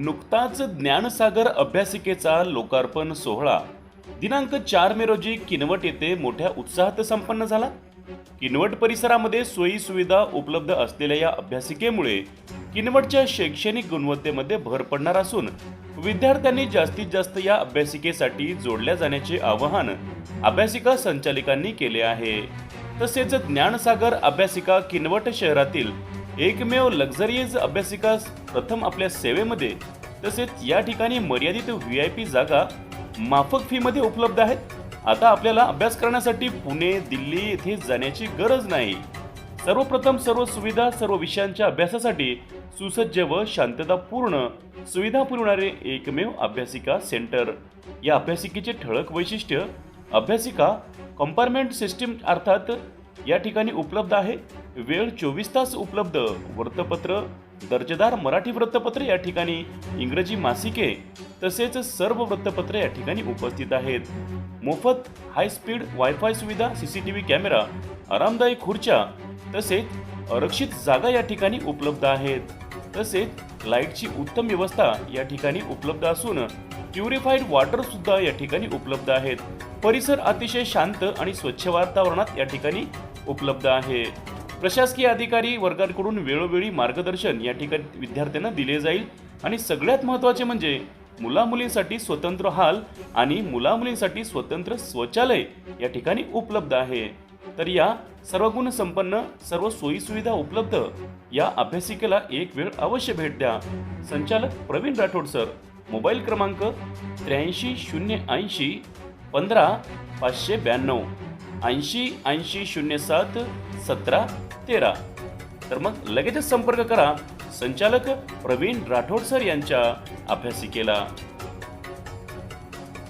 नुकताच ज्ञानसागर अभ्यासिकेचा लोकार्पण सोहळा. दिनांक चार मे रोजी किनवट येथे मोठ्या उत्साहात संपन्न झाला. किनवट परिसरामध्ये सोयी सुविधा उपलब्ध असलेल्या या अभ्यासिकेमुळे किनवटच्या शैक्षणिक गुणवत्तेमध्ये भर पडणार असून विद्यार्थ्यांनी जास्तीत जास्त या अभ्यासिकेसाठी जोडल्या जाण्याचे आवाहन अभ्यासिका संचालिकांनी केले आहे. तसेच ज्ञानसागर अभ्यासिका किनवट शहरातील एकमेव लक्झरियस अभ्यासिका प्रथम आपल्या सेवेमध्ये तसेच या ठिकाणी मर्यादित व्ही आय पी जागा माफक फीमध्ये उपलब्ध आहेत. आता आपल्याला अभ्यास करण्यासाठी पुणे दिल्ली येथे जाण्याची गरज नाही. सर्वप्रथम सर्व सुविधा सर्व विषयांच्या अभ्यासासाठी सुसज्ज व शांततापूर्ण सुविधा पुरवणारे एकमेव अभ्यासिका सेंटर. या अभ्यासिकेचे ठळक वैशिष्ट्य अभ्यासिका कंपार्टमेंट सिस्टीम अर्थात या ठिकाणी उपलब्ध आहे. वेळ चोवीस तास उपलब्ध. वृत्तपत्र दर्जेदार मराठी वृत्तपत्र या ठिकाणी इंग्रजी मासिके तसेच सर्व वृत्तपत्रे या ठिकाणी उपस्थित आहेत. मोफत हाय स्पीड वायफाय सुविधा सीसीटीव्ही कॅमेरा आरामदायी खुर्च्या तसेच आरक्षित जागा या ठिकाणी उपलब्ध आहेत. तसेच लाईटची उत्तम व्यवस्था या ठिकाणी उपलब्ध असून प्युरिफाईड वॉटर सुद्धा या ठिकाणी उपलब्ध आहेत. परिसर अतिशय शांत आणि स्वच्छ वातावरणात या ठिकाणी उपलब्ध आहे. प्रशासकीय अधिकारी वर्गांकडून वेळोवेळी मार्गदर्शन या ठिकाणी विद्यार्थ्यांना दिले जाईल. आणि सगळ्यात महत्त्वाचे म्हणजे मुलामुलींसाठी स्वतंत्र हाल आणि मुलामुलींसाठी स्वतंत्र शौचालय या ठिकाणी उपलब्ध आहे. तर या सर्व गुणसंपन्न सर्व सोयीसुविधा उपलब्ध या अभ्यासिकेला एक वेळ अवश्य भेट द्या. संचालक प्रवीण राठोड सर मोबाईल क्रमांक त्र्याऐंशी शून्य ऐंशी पंधरा पाचशे ब्याण्णव. ऐंशी ऐंशी शून्य सात सतरा तेरा. तर मग लगेचच संपर्क करा. संचालक प्रवीण राठोड सर यांच्या अभ्यासिकेला.